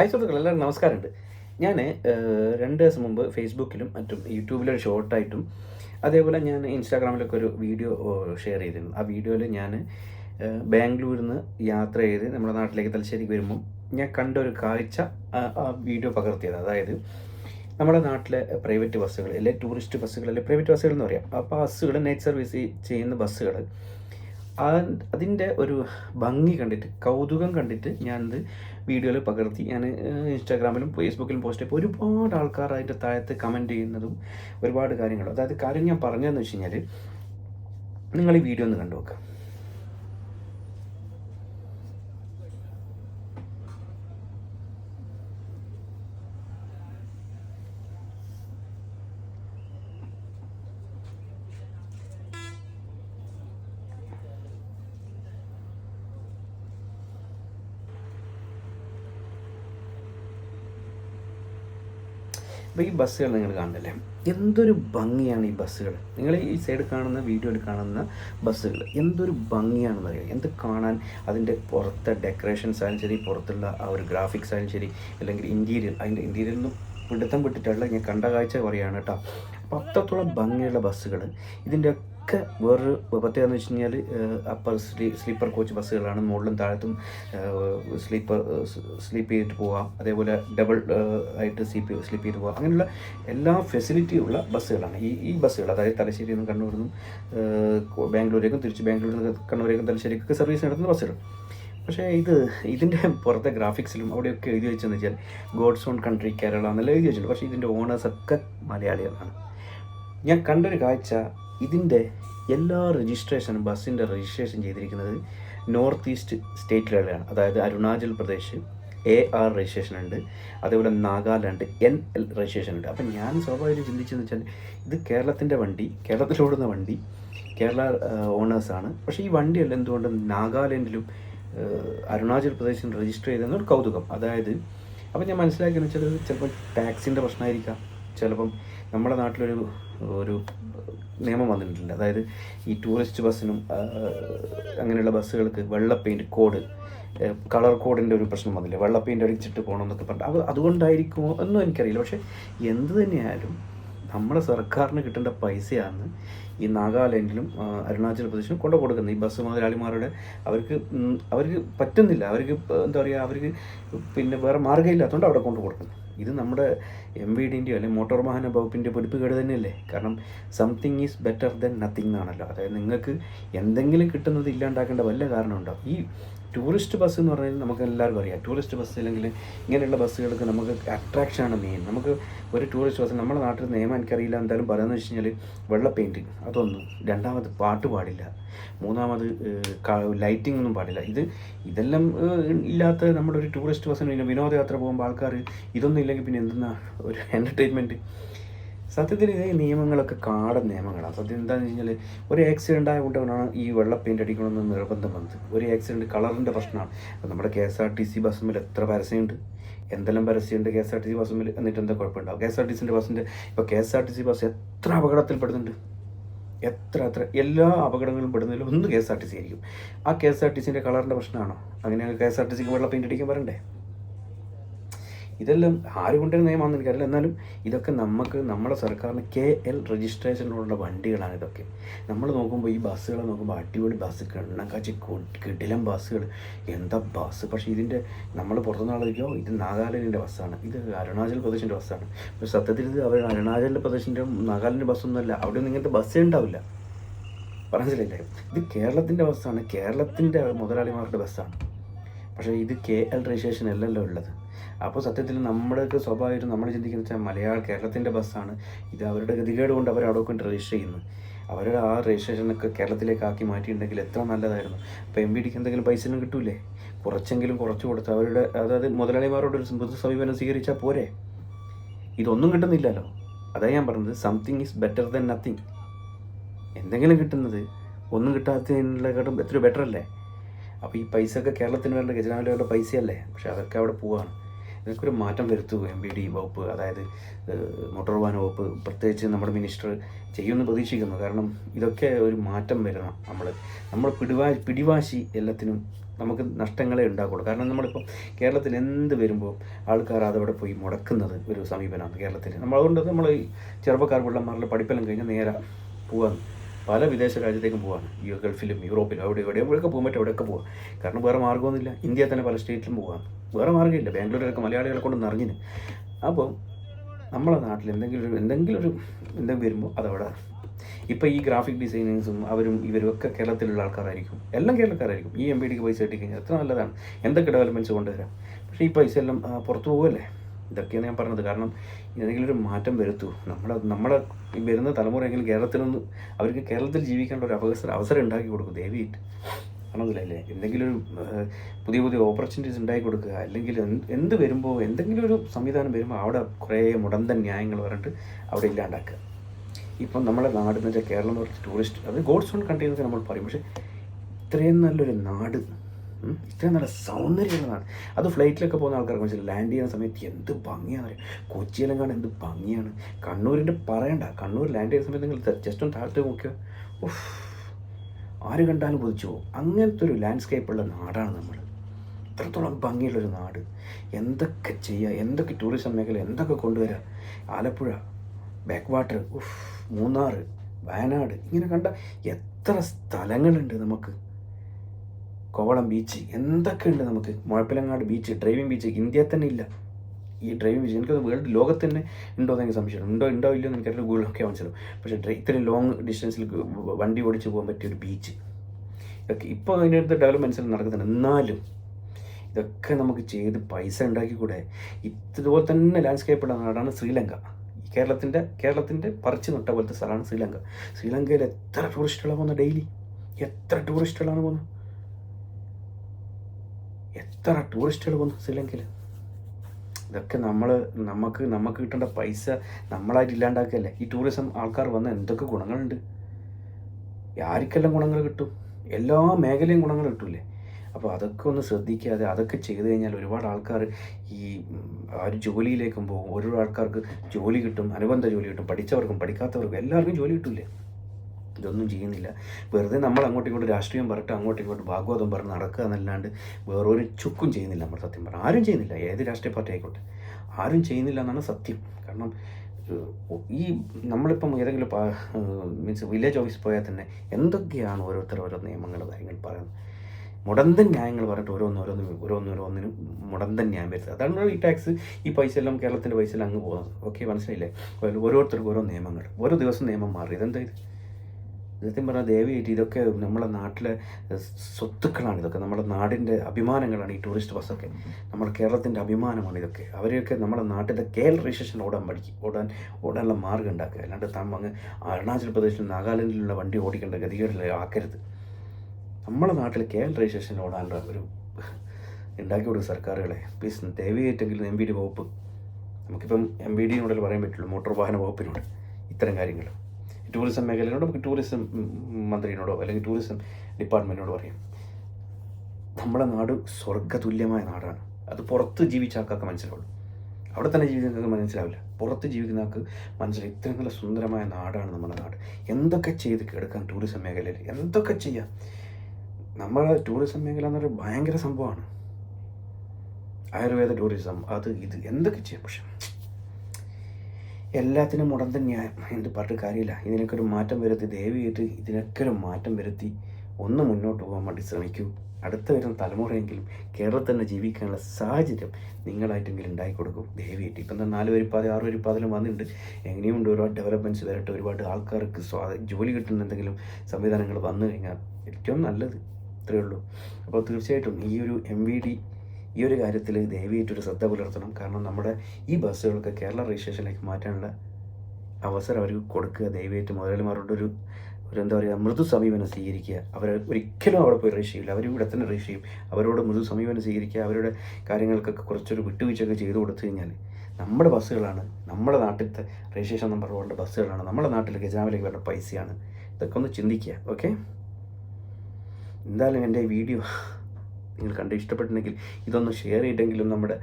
Hi സുഹൃത്തുക്കൾ എല്ലാവരും നമസ്കാരമുണ്ട്. ഞാൻ രണ്ട് ദിവസം മുമ്പ് ഫേസ്ബുക്കിലും മറ്റും യൂട്യൂബിലൊരു ഷോർട്ടായിട്ടും അതേപോലെ ഞാൻ ഇൻസ്റ്റാഗ്രാമിലൊക്കെ ഒരു വീഡിയോ ഷെയർ ചെയ്തിരുന്നു. ആ വീഡിയോയിൽ ഞാൻ ബാംഗ്ലൂരിൽ നിന്ന് യാത്ര ചെയ്ത് നമ്മുടെ നാട്ടിലേക്ക് തലശ്ശേരിക്ക് വരുമ്പം ഞാൻ കണ്ട ഒരു കാഴ്ച ആ വീഡിയോ പകർത്തിയത്. അതായത് നമ്മുടെ നാട്ടിലെ പ്രൈവറ്റ് ബസ്സുകൾ അല്ലെ ടൂറിസ്റ്റ് ബസ്സുകൾ അല്ലെ പ്രൈവറ്റ് ബസ്സുകൾ എന്ന് പറയാം. അപ്പോൾ ബസ്സുകൾ നൈറ്റ് സർവീസ് ചെയ്യുന്ന ബസ്സുകൾ അതിന്റെ ഒരു ഭംഗി കണ്ടിട്ട് കൗതുകം കണ്ടിട്ട് ഞാനത് വീഡിയോയിൽ പകർത്തി. ഞാൻ ഇൻസ്റ്റാഗ്രാമിലും ഫേസ്ബുക്കിലും പോസ്റ്റ് ചെയ്തപ്പോൾ ഒരുപാട് ആൾക്കാർ അതിന്റെ താഴത്ത് കമന്റ് ചെയ്യുന്നതും ഒരുപാട് കാര്യങ്ങളും. അതായത് കാര്യം ഞാൻ പറഞ്ഞതെന്ന് വെച്ച് കഴിഞ്ഞാൽ നിങ്ങൾ ഈ വീഡിയോ ഒന്ന് കണ്ടു നോക്കുക അപ്പോൾ ഈ ബസ്സുകൾ നിങ്ങൾ കാണുന്നില്ലേ? എന്തൊരു ഭംഗിയാണ് ഈ ബസ്സുകൾ. നിങ്ങൾ ഈ സൈഡ് കാണുന്ന വീഡിയോയിൽ കാണുന്ന ബസ്സുകൾ എന്തൊരു ഭംഗിയാണെന്ന് അറിയാം? എന്ത് കാണാൻ അതിന്റെ പുറത്തെ ഡെക്കറേഷൻസ് ആയാലും ശരി പുറത്തുള്ള ആ ഒരു ഗ്രാഫിക്സ് ആയാലും ശരി അല്ലെങ്കിൽ ഇന്റീരിയർ അതിന്റെ ഇന്റീരിയറിൽ നിന്നും പിടുത്തം വിട്ടിട്ടുള്ള ഞാൻ കണ്ട കാഴ്ച പറയുകയാണ് കേട്ടോ. അപ്പോൾ അത്രത്തോളം ഭംഗിയുള്ള ബസ്സുകൾ. ഇതിന്റെ ഒക്കെ വേറൊരു പ്രത്യേകത എന്ന് വെച്ച് കഴിഞ്ഞാൽ അപ്പർ സ്ലീ സ്ലീപ്പർ കോച്ച് ബസ്സുകളാണ്. മുകളിലും താഴത്തും സ്ലീപ്പർ സ്ലീപ്പ് ചെയ്തിട്ട് പോവാം. അതേപോലെ ഡബിൾ ആയിട്ട് സ്ലീപ്പ് സ്ലീപ്പ് ചെയ്ത് പോവാം. അങ്ങനെയുള്ള എല്ലാ ഫെസിലിറ്റിയും ഉള്ള ബസ്സുകളാണ്. ഈ ഈ ബസ്സുകൾ അതായത് തലശ്ശേരിയിൽ നിന്നും കണ്ണൂരിൽ നിന്നും ബാംഗ്ലൂരേക്കും തിരിച്ച് ബാംഗ്ലൂരിൽ നിന്ന് കണ്ണൂരേക്കും തലശ്ശേരിക്കൊക്കെ സർവീസ് നടത്തുന്ന ബസ്സുകൾ. പക്ഷേ ഇത് ഇതിന്റെ പുറത്തെ ഗ്രാഫിക്സിലും അവിടെയൊക്കെ എഴുതി വെച്ചെന്ന് വെച്ചാൽ ഗോഡ്സ് ഓൺ കൺട്രി കേരള എന്നെല്ലാം എഴുതി വെച്ചിട്ടുണ്ട്. പക്ഷേ ഇതിന്റെ ഓണേഴ്സൊക്കെ മലയാളികളാണ്. ഞാൻ കണ്ടൊരു കാഴ്ച ഇതിന്റെ എല്ലാ രജിസ്ട്രേഷനും ബസ്സിന്റെ രജിസ്ട്രേഷൻ ചെയ്തിരിക്കുന്നത് നോർത്ത് ഈസ്റ്റ് സ്റ്റേറ്റിലുള്ളതാണ് അതായത് Arunachal Pradesh A R registration ഉണ്ട്. അതേപോലെ നാഗാലാൻഡ് എൻ എൽ രജിസ്ട്രേഷൻ ഉണ്ട്. അപ്പം ഞാൻ സ്വാഭാവികം ചിന്തിച്ചെന്ന് വെച്ചാൽ ഇത് കേരളത്തിന്റെ വണ്ടി കേരളത്തിലോടുന്ന വണ്ടി കേരള ഓണേഴ്സാണ് പക്ഷേ ഈ വണ്ടിയല്ല എന്തുകൊണ്ട് നാഗാലാൻഡിലും അരുണാചൽ പ്രദേശിലും രജിസ്റ്റർ ചെയ്തെന്നൊരു കൗതുകം. അതായത് അപ്പം ഞാൻ മനസ്സിലാക്കിയെന്ന് വെച്ചാൽ ചിലപ്പോൾ ടാക്സിന്റെ പ്രശ്നമായിരിക്കാം. ചിലപ്പം നമ്മുടെ നാട്ടിലൊരു ഒരു നിയമം വന്നിട്ടുണ്ട്. അതായത് ഈ ടൂറിസ്റ്റ് ബസ്സിനും അങ്ങനെയുള്ള ബസ്സുകൾക്ക് വെള്ള പെയിന്റ് കോഡ് കളർ കോഡിന്റെ ഒരു പ്രശ്നം വന്നില്ല? വെള്ള പെയിന്റ് അടിച്ചിട്ട് പോകണം എന്നൊക്കെ പറഞ്ഞു അത് അതുകൊണ്ടായിരിക്കുമോ എന്നും എനിക്കറിയില്ല. പക്ഷേ എന്ത് തന്നെയായാലും നമ്മുടെ സർക്കാരിന് കിട്ടേണ്ട പൈസയാണ് ഈ നാഗാലാൻഡിലും അരുണാചൽ പ്രദേശിലും കൊണ്ടു കൊടുക്കുന്നത്. ഈ ബസ് മുതലാളിമാരുടെ അവർക്ക് അവർക്ക് പറ്റുന്നില്ല. അവർക്ക് എന്താ പറയുക അവർക്ക് പിന്നെ വേറെ മാർഗമില്ലാത്തതുകൊണ്ട് അവിടെ കൊണ്ടു കൊടുക്കുന്നത്. ഇത് നമ്മുടെ എം വി ഡിന്റെയോ അല്ലെങ്കിൽ മോട്ടോർ വാഹന വകുപ്പിന്റെ പൊടിപ്പുകേട് തന്നെയല്ലേ? കാരണം something is better than nothing എന്നാണല്ലോ. അതായത് നിങ്ങൾക്ക് എന്തെങ്കിലും കിട്ടുന്നത് ഇല്ലാണ്ടാക്കേണ്ട വല്ല കാരണമുണ്ടോ? ഈ ടൂറിസ്റ്റ് ബസ് എന്ന് പറഞ്ഞാൽ നമുക്ക് എല്ലാവർക്കും അറിയാം. ടൂറിസ്റ്റ് ബസ് അല്ലെങ്കിൽ ഇങ്ങനെയുള്ള ബസ്സുകൾക്ക് നമുക്ക് അട്രാക്ഷനാണ് മെയിൻ നമുക്ക് ഒരു ടൂറിസ്റ്റ് ബസ് നമ്മുടെ നാട്ടിൽ നിയമം എനിക്കറിയില്ല എന്തായാലും പറയുന്നത് വെച്ച് കഴിഞ്ഞാൽ വെള്ള പെയിന്റ് അതൊന്നും രണ്ടാമത് പാട്ട് പാടില്ല. മൂന്നാമത് ലൈറ്റിംഗ് ഒന്നും പാടില്ല. ഇത് ഇതെല്ലാം ഇല്ലാത്ത നമ്മുടെ ഒരു ടൂറിസ്റ്റ് ബസ്സിന് വിനോദയാത്ര പോകുമ്പോൾ ആൾക്കാർ ഇതൊന്നും ഇല്ലെങ്കിൽ പിന്നെ എന്തെന്നാ ഒരു എന്റർടൈൻമെന്റ് സത്യത്തിൽ ഇതേ നിയമങ്ങളൊക്കെ കാടൻ നിയമങ്ങളാണ്. സത്യം എന്താണെന്ന് വെച്ച് കഴിഞ്ഞാൽ ഒരു ആക്സിഡന്റ് ആയതുകൊണ്ടാണ് ഈ വെള്ള പെയിന്റ് അടിക്കണമെന്ന് നിർബന്ധം വന്നത്. ഒരു ആക്സിഡന്റ് കളറിന്റെ പ്രശ്നമാണ്. നമ്മുടെ K S R T C ബസ്സിൽ എത്ര പരസ്യമുണ്ട്? എന്തെല്ലാം പരസ്യമുണ്ട് K S R T C ബസ്സിൽ എന്നിട്ട് എന്താ കുഴപ്പമുണ്ടാവും കെ എസ് ആർ ടി സിന്റെ ബസ്സിന്റെ ഇപ്പോൾ K S R T C bus എത്ര അപകടത്തിൽ പെടുന്നുണ്ട് എത്ര എത്ര? എല്ലാ അപകടങ്ങളും പെടുന്നതിലും ഒന്ന് K S R T C ആയിരിക്കും. ആ കെ എസ് ആർ ടി സിന്റെ കളറിന്റെ പ്രശ്നമാണോ? അങ്ങനെ കെ എസ് ആർ ടി സിക്ക് വെള്ള പെയിന്റ് അടിക്കാൻ വരണ്ടേ? ഇതെല്ലാം ആര് കൊണ്ടുവരുന്ന നിയമമാണെന്ന് എനിക്കറിയില്ല. എന്നാലും ഇതൊക്കെ നമുക്ക് നമ്മുടെ സർക്കാരിന് കെ എൽ രജിസ്ട്രേഷനിലുള്ള വണ്ടികളാണ് ഇതൊക്കെ. നമ്മൾ നോക്കുമ്പോൾ ഈ ബസ്സുകളെ നോക്കുമ്പോൾ അടിപൊളി ബസ് കണ്ണക്കാച്ചി കിടിലം ബസ്സുകൾ എന്താ ബസ് പക്ഷേ ഇതിന്റെ നമ്മൾ പുറത്തുനിന്ന് ആലോചിക്കോ ഇത് നാഗാലാൻഡിന്റെ ബസ്സാണ്. ഇത് അരുണാചൽ പ്രദേശിന്റെ ബസ്സാണ്. പക്ഷേ സത്യത്തിൽ ഇത് അവർ അരുണാചൽ പ്രദേശിന്റെ നാഗാലാൻഡ് ബസ്സൊന്നുമല്ല. അവിടെ ഒന്നും ഇങ്ങനത്തെ ബസ്സേ ഉണ്ടാവില്ല. പറഞ്ഞില്ലേ ഇത് കേരളത്തിന്റെ ബസ്സാണ്. കേരളത്തിന്റെ മുതലാളിമാരുടെ ബസ്സാണ്. പക്ഷേ ഇത് കെ എൽ രജിസ്ട്രേഷൻ അല്ലല്ലോ ഉള്ളത്. അപ്പോൾ സത്യത്തിൽ നമ്മുടെയൊക്കെ സ്വാഭാവികമായിട്ടും നമ്മൾ ചിന്തിക്കുന്ന വെച്ചാൽ മലയാള കേരളത്തിന്റെ ബസ്സാണ്. ഇത് അവരുടെ ഗതികേട് കൊണ്ട് അവർ അവിടെ കൊണ്ട് രജിസ്റ്റർ ചെയ്യുന്നു. അവരുടെ ആ രജിസ്ട്രേഷനൊക്കെ കേരളത്തിലേക്ക് ആക്കി മാറ്റിയിട്ടുണ്ടെങ്കിൽ എത്ര നല്ലതായിരുന്നു. അപ്പോൾ എം ബി ഡിക്ക് എന്തെങ്കിലും പൈസ ഒന്നും കിട്ടൂലേ? കുറച്ചെങ്കിലും കുറച്ച് കൊടുത്ത് അവരുടെ അതായത് മുതലാളിമാരോട് ഒരു മൃദു സമീപനം സ്വീകരിച്ചാൽ പോരെ? ഇതൊന്നും കിട്ടുന്നില്ലല്ലോ. അതാ ഞാൻ പറഞ്ഞത് something is better than nothing എന്തെങ്കിലും കിട്ടുന്നത് ഒന്നും കിട്ടാത്തതിനെക്കാട്ടും എത്ര ബെറ്റർ അല്ലേ? അപ്പോൾ ഈ പൈസ ഒക്കെ കേരളത്തിന് വേണ്ട ഗജനാവിലെ പൈസയല്ലേ? പക്ഷെ അവർക്ക് അവിടെ പോവാണ്. ഇതിനൊരു മാറ്റം വരുത്തു എം ബി ഡി വകുപ്പ് അതായത് മോട്ടോർ വാഹന വകുപ്പ് പ്രത്യേകിച്ച് നമ്മുടെ മിനിസ്റ്റർ ചെയ്യുമെന്ന് പ്രതീക്ഷിക്കുന്നു. കാരണം ഇതൊക്കെ ഒരു മാറ്റം വരണം നമ്മൾ നമ്മൾ പിടിവാ പിടിവാശി എല്ലാത്തിനും നമുക്ക് നഷ്ടങ്ങളെ ഉണ്ടാക്കുള്ളൂ. കാരണം നമ്മളിപ്പോൾ കേരളത്തിൽ എന്ത് വരുമ്പോൾ ആൾക്കാർ അതവിടെ പോയി മുടക്കുന്നത് ഒരു സമീപനമാണ് കേരളത്തിൽ. നമ്മൾ അതുകൊണ്ട് നമ്മൾ ചെറുപ്പക്കാർ പിള്ളമാരുടെ പഠിപ്പെല്ലാം കഴിഞ്ഞാൽ നേരെ പോവാൻ പല വിദേശ രാജ്യത്തേക്കും പോവാണ്. യു ഗൾഫിലും യൂറോപ്പിലും അവിടെ എവിടെയും എവിടെയൊക്കെ പോകാൻ പറ്റും അവിടെയൊക്കെ പോകാം കാരണം വേറെ മാർഗമൊന്നുമില്ല. ഇന്ത്യയിൽ തന്നെ പല സ്റ്റേറ്റിലും പോകാം വേറെ മാർഗമില്ല. ബാംഗ്ലൂരിലൊക്കെ മലയാളികളെ കൊണ്ട് നിറഞ്ഞിന് അപ്പോൾ നമ്മളെ നാട്ടിൽ എന്തെങ്കിലും ഒരു എന്തെങ്കിലും ഒരു എന്തെങ്കിലും വരുമ്പോൾ അതവിടെ ഇപ്പോൾ ഈ ഗ്രാഫിക് ഡിസൈനേഴ്സും അവരും ഇവരും ഒക്കെ കേരളത്തിലുള്ള ആൾക്കാരായിരിക്കും. എല്ലാം കേരളക്കാരായിരിക്കും. ഈ എം ബി ഡിക്ക് പൈസ കിട്ടിക്കഴിഞ്ഞാൽ എത്ര നല്ലതാണ്. എന്തൊക്കെ ഡെവലപ്മെന്റ്സ് കൊണ്ടുവരാം. പക്ഷേ ഈ പൈസ എല്ലാം പുറത്തു പോകുമല്ലേ ഇതൊക്കെയാണ് ഞാൻ പറഞ്ഞത്. കാരണം ഏതെങ്കിലും ഒരു മാറ്റം വരുത്തൂ. നമ്മളെ നമ്മളെ തലമുറ വരുന്ന കേരളത്തിൽ നിന്ന് അവർക്ക് കേരളത്തിൽ ജീവിക്കാനുള്ള ഒരു അവസരം അവസരം ഉണ്ടാക്കി കൊടുക്കും. ദേവിയിട്ട് ആണതിലല്ലേ? എന്തെങ്കിലും ഒരു പുതിയ പുതിയ ഓപ്പർച്യൂണിറ്റീസ് ഉണ്ടാക്കി കൊടുക്കുക. അല്ലെങ്കിൽ എന്ത് വരുമ്പോൾ എന്തെങ്കിലും ഒരു സംവിധാനം വരുമ്പോൾ അവിടെ കുറേ മുടന്തൻ ന്യായങ്ങൾ പറഞ്ഞിട്ട് അവിടെ ഇല്ലാണ്ടാക്കുക. ഇപ്പം നമ്മുടെ നാട് എന്ന് വെച്ചാൽ കേരളം എന്ന് പറഞ്ഞ ടൂറിസ്റ്റ് അത് ഗോഡ്സ് ഓൺ കൺട്രി നമ്മൾ പറയും. പക്ഷേ ഇത്രയും നല്ലൊരു നാട് ഇത്രയും നല്ല സൗന്ദര്യമുള്ള നാട്. അത് ഫ്ലൈറ്റിലൊക്കെ പോകുന്ന ആൾക്കാർക്ക് മനസ്സിലായി. ലാൻഡ് ചെയ്യുന്ന സമയത്ത് എന്ത് ഭംഗിയാണ്. കൊച്ചിയിലും കാണാൻ എന്ത് ഭംഗിയാണ്. കണ്ണൂരിന്റെ പറയണ്ട. കണ്ണൂർ ലാൻഡ് ചെയ്യുന്ന സമയത്ത് നിങ്ങൾ ജസ്റ്റ് ഒന്ന് താഴത്തേക്ക് നോക്കിയോ. ഉഫ്. ആര് കണ്ടാലും കൊതിച്ചു അങ്ങനത്തെ ഒരു ലാൻഡ്സ്കേപ്പുള്ള നാടാണ് നമ്മൾ എത്രത്തോളം ഭംഗിയുള്ളൊരു നാട്. എന്തൊക്കെ ചെയ്യുക എന്തൊക്കെ ടൂറിസം മേഖല എന്തൊക്കെ കൊണ്ടുവരിക ആലപ്പുഴ ബാക്ക് വാട്ടർ ഉഫ് മൂന്നാർ വയനാട് ഇങ്ങനെ കണ്ട എത്ര സ്ഥലങ്ങളുണ്ട് നമുക്ക്. കോവളം ബീച്ച് എന്തൊക്കെയുണ്ട് നമുക്ക്? മുഴപ്പിലങ്ങാട് ബീച്ച് ഡ്രൈവിംഗ് ബീച്ച് ഇന്ത്യയിൽ തന്നെ ഇല്ല. ഈ ഡ്രൈവിംഗ് വിജയം എനിക്കത് വേൾഡ് ലോകത്ത് തന്നെ ഉണ്ടോ എന്ന് എനിക്ക് സംശയമാണ് ഉണ്ടോ ഉണ്ടോ ഇല്ലയോ എന്ന് എനിക്കറിയില്ല. ഗൂഗിളൊക്കെ മനസ്സിലാവും. പക്ഷേ ഡ്രൈ ഇത്രയും ലോങ് ഡിസ്റ്റൻസിൽ വണ്ടി ഓടിച്ച് പോകാൻ പറ്റിയ ഒരു ബീച്ച് ഇതൊക്കെ ഇപ്പോൾ അതിന്റെ അടുത്ത് ഡെവലപ്മെന്റ്സ് നടക്കുന്നുണ്ട്. എന്നാലും ഇതൊക്കെ നമുക്ക് ചെയ്ത് പൈസ ഉണ്ടാക്കിക്കൂടെ? ഇതുപോലെ തന്നെ ലാൻഡ്സ്കേപ്പ് ഉള്ള നാടാണ് ശ്രീലങ്ക. കേരളത്തിന്റെ കേരളത്തിന്റെ പറിച്ചു നട്ട പോലത്തെ സ്ഥലമാണ് ശ്രീലങ്ക. ശ്രീലങ്കയിൽ എത്ര ടൂറിസ്റ്റുകളാണ് പോകുന്നത് ഡെയിലി എത്ര ടൂറിസ്റ്റുകളാണ് പോകുന്നത്? എത്ര ടൂറിസ്റ്റുകൾ പോകുന്നു ശ്രീലങ്കയിൽ ഇതൊക്കെ നമ്മൾ നമുക്ക് നമുക്ക് കിട്ടേണ്ട പൈസ നമ്മളായിട്ട് ഇല്ലാണ്ടാക്കുകയല്ലേ ഈ ടൂറിസം ആൾക്കാർ വന്ന എന്തൊക്കെ ഗുണങ്ങളുണ്ട്? ആർക്കെല്ലാം ഗുണങ്ങൾ കിട്ടും? എല്ലാ മേഖലയും ഗുണങ്ങൾ കിട്ടൂലേ അപ്പോൾ അതൊക്കെ ഒന്ന് ശ്രദ്ധിക്കാതെ അതൊക്കെ ചെയ്തു കഴിഞ്ഞാൽ ഒരുപാട് ആൾക്കാർ ഈ ആ ഒരു ജോലിയിലേക്കും പോകും. ഓരോ ആൾക്കാർക്ക് ജോലി കിട്ടും അനുബന്ധ ജോലി കിട്ടും പഠിച്ചവർക്കും പഠിക്കാത്തവർക്കും എല്ലാവർക്കും ജോലി കിട്ടൂലേ ഇതൊന്നും ചെയ്യുന്നില്ല. വെറുതെ നമ്മൾ അങ്ങോട്ടും ഇങ്ങോട്ട് രാഷ്ട്രീയം പറഞ്ഞിട്ട് അങ്ങോട്ടും ഇങ്ങോട്ട് ഭാഗവതം പറഞ്ഞ് നടക്കുക എന്നല്ലാണ്ട് വേറൊരു ചുക്കും ചെയ്യുന്നില്ല നമ്മൾ സത്യം പറഞ്ഞാൽ. ആരും ചെയ്യുന്നില്ല. ഏത് രാഷ്ട്രീയ പാർട്ടി ആയിക്കോട്ടെ. ആരും ചെയ്യുന്നില്ല എന്നാണ് സത്യം. കാരണം ഈ നമ്മളിപ്പം ഏതെങ്കിലും മീൻസ് വില്ലേജ് ഓഫീസിൽ പോയാൽ തന്നെ എന്തൊക്കെയാണ് ഓരോരുത്തർ ഓരോ നിയമങ്ങൾ കാര്യങ്ങൾ പറയുന്നത്? മുടന്തൻ ന്യായങ്ങൾ പറഞ്ഞിട്ട് ഓരോന്ന് ഓരോന്നോരോന്നിനും മുടന്തൻ ന്യായം വരുത്തുക. അതാണ് ഈ ടാക്സ് ഈ പൈസ എല്ലാം കേരളത്തിന്റെ പൈസ എല്ലാം അങ്ങ് പോകുന്നത്. ഓക്കെ മനസ്സിലായില്ലേ? ഓരോരുത്തർക്കും ഓരോ നിയമങ്ങൾ. ഓരോ ദിവസം നിയമം മാറി. ഇതെന്താ ഇത്? സത്യം പറഞ്ഞാൽ ദയവായിട്ട് ഇതൊക്കെ നമ്മുടെ നാട്ടിലെ സ്വത്തുക്കളാണ് ഇതൊക്കെ. നമ്മുടെ നാടിന്റെ അഭിമാനങ്ങളാണ് ഈ ടൂറിസ്റ്റ് ബസ്സൊക്കെ. നമ്മുടെ കേരളത്തിന്റെ അഭിമാനമാണ് ഇതൊക്കെ. അവരെയൊക്കെ നമ്മുടെ നാട്ടിലെ കേരള രജിസ്ട്രേഷൻ ഓടാൻ പഠിക്കും. ഓടാൻ ഓടാനുള്ള മാർഗം ഉണ്ടാക്കുക. അല്ലാണ്ട് താൻ അങ്ങ് അരുണാചൽ പ്രദേശിലും നാഗാലാൻഡിലുള്ള വണ്ടി ഓടിക്കേണ്ട ഗതികേടിൽ ആക്കരുത്. നമ്മുടെ നാട്ടിൽ കേരള രജിസ്ട്രേഷൻ ഓടാനുള്ള ഒരു ഉണ്ടാക്കി കൊടുക്കുക സർക്കാരുകളെ. പ്ലീസ് ദയവായിട്ടെങ്കിലും എം ബി ഡി വകുപ്പ്. നമുക്കിപ്പം എം ബി ഡിയോടല്ലേ പറയാൻ പറ്റുള്ളൂ. മോട്ടോർ വാഹന വകുപ്പിനോട്. ഇത്തരം കാര്യങ്ങൾ ടൂറിസം മേഖലയിലോട് നമുക്ക് ടൂറിസം മന്ത്രിയോടോ അല്ലെങ്കിൽ ടൂറിസം ഡിപ്പാർട്ട്മെന്റിനോട് പറയാം. നമ്മുടെ നാട് സ്വർഗതുല്യമായ നാടാണ്. അത് പുറത്ത് ജീവിച്ച ആൾക്കാർക്ക് മനസ്സിലാവുള്ളൂ. അവിടെ തന്നെ ജീവിക്കുന്നവർക്ക് മനസ്സിലാവില്ല. പുറത്ത് ജീവിക്കുന്ന ആൾക്ക് മനസ്സിലായി ഇത്രയും നല്ല സുന്ദരമായ നാടാണ് നമ്മുടെ നാട്. എന്തൊക്കെ ചെയ്ത് കിടക്കാൻ ടൂറിസം മേഖലയിൽ? എന്തൊക്കെ ചെയ്യാം? നമ്മൾ ടൂറിസം മേഖല എന്ന് പറയുന്നത് ഭയങ്കര സംഭവമാണ്. ആയുർവേദ ടൂറിസം അത് ഇത് എന്തൊക്കെ ചെയ്യാം? പക്ഷെ എല്ലാത്തിനും മുടന്തൻ ന്യായം എന്ത് പറഞ്ഞിട്ട് കാര്യമില്ല. ഇതിനൊക്കെ ഒരു മാറ്റം വരുത്തി ദയവായിട്ട് ഇതിനൊക്കെ ഒരു മാറ്റം വരുത്തി ഒന്ന് മുന്നോട്ട് പോകാൻ വേണ്ടി ശ്രമിക്കൂ. അടുത്ത വരുന്ന തലമുറയെങ്കിലും കേരളത്തിൽ തന്നെ ജീവിക്കാനുള്ള സാഹചര്യം നിങ്ങളായിട്ടെങ്കിലും ഉണ്ടാക്കി കൊടുക്കും. ദയവായിട്ട് ഇപ്പം തന്നെ നാല് വരിപ്പാത ആറ് വരിപ്പാതിലും വന്നിട്ടുണ്ട്. എങ്ങനെയുണ്ട് ഒരുപാട് ഡെവലപ്മെന്റ്സ് വരട്ടെ ഒരുപാട് ആൾക്കാർക്ക് ജോലി കിട്ടുന്ന എന്തെങ്കിലും സംവിധാനങ്ങൾ വന്നു കഴിഞ്ഞാൽ ഏറ്റവും നല്ലത് ഇത്രയേ ഉള്ളൂ. അപ്പോൾ തീർച്ചയായിട്ടും ഈ ഒരു എം വി ഡി ഈ ഒരു കാര്യത്തിൽ ദയവായിട്ടൊരു ശ്രദ്ധ പുലർത്തണം. കാരണം നമ്മുടെ ഈ ബസ്സുകൾക്ക് കേരള രജിസ്ട്രേഷനിലേക്ക് മാറ്റാനുള്ള അവസരം അവർക്ക് കൊടുക്കുക ദയവായിട്ട് മുതലാളിമാരുടെ ഒരു ഒരു എന്താ പറയുക മൃദു സമീപനം സ്വീകരിക്കുക. അവർ ഒരിക്കലും അവിടെ പോയി റേഷ് ചെയ്യില്ല. അവർ ഇവിടെ തന്നെ റേഷ് ചെയ്യും. അവരോട് മൃദു സമീപനം സ്വീകരിക്കുക. അവരുടെ കാര്യങ്ങൾക്കൊക്കെ കുറച്ചൊരു വിട്ടുവീഴ്ചയൊക്കെ ചെയ്തു കൊടുത്തു കഴിഞ്ഞാൽ നമ്മുടെ ബസ്സുകളാണ് നമ്മുടെ നാട്ടിലത്തെ രജിസ്ട്രേഷൻ നമ്പർ ഉള്ള ബസ്സുകളാണ് നമ്മുടെ നാട്ടിൽ ഖജാവിലേക്ക് വേണ്ട പൈസയാണ്. ഇതൊക്കെ ഒന്ന് ചിന്തിക്കുക. ഓക്കെ എന്തായാലും എന്റെ വീഡിയോ നിങ്ങൾ കണ്ട് ഇഷ്ടപ്പെട്ടിട്ടുണ്ടെങ്കിൽ ഇതൊന്ന് ഷെയർ ചെയ്തെങ്കിലും നമ്മുടെ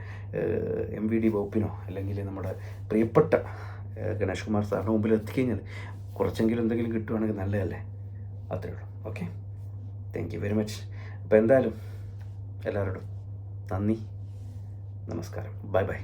എം വി ഡി വകുപ്പിനോ അല്ലെങ്കിൽ നമ്മുടെ പ്രിയപ്പെട്ട ഗണേഷ് കുമാർ സാറിന്റെ മുമ്പിൽ എത്തിക്കഴിഞ്ഞാൽ കുറച്ചെങ്കിലും എന്തെങ്കിലും കിട്ടുവാണെങ്കിൽ നല്ലതല്ലേ? അത്രേ ഉള്ളൂ. Okay thank you very much അപ്പോൾ എന്തായാലും എല്ലാവരോടും നന്ദി. നമസ്കാരം. Bye bye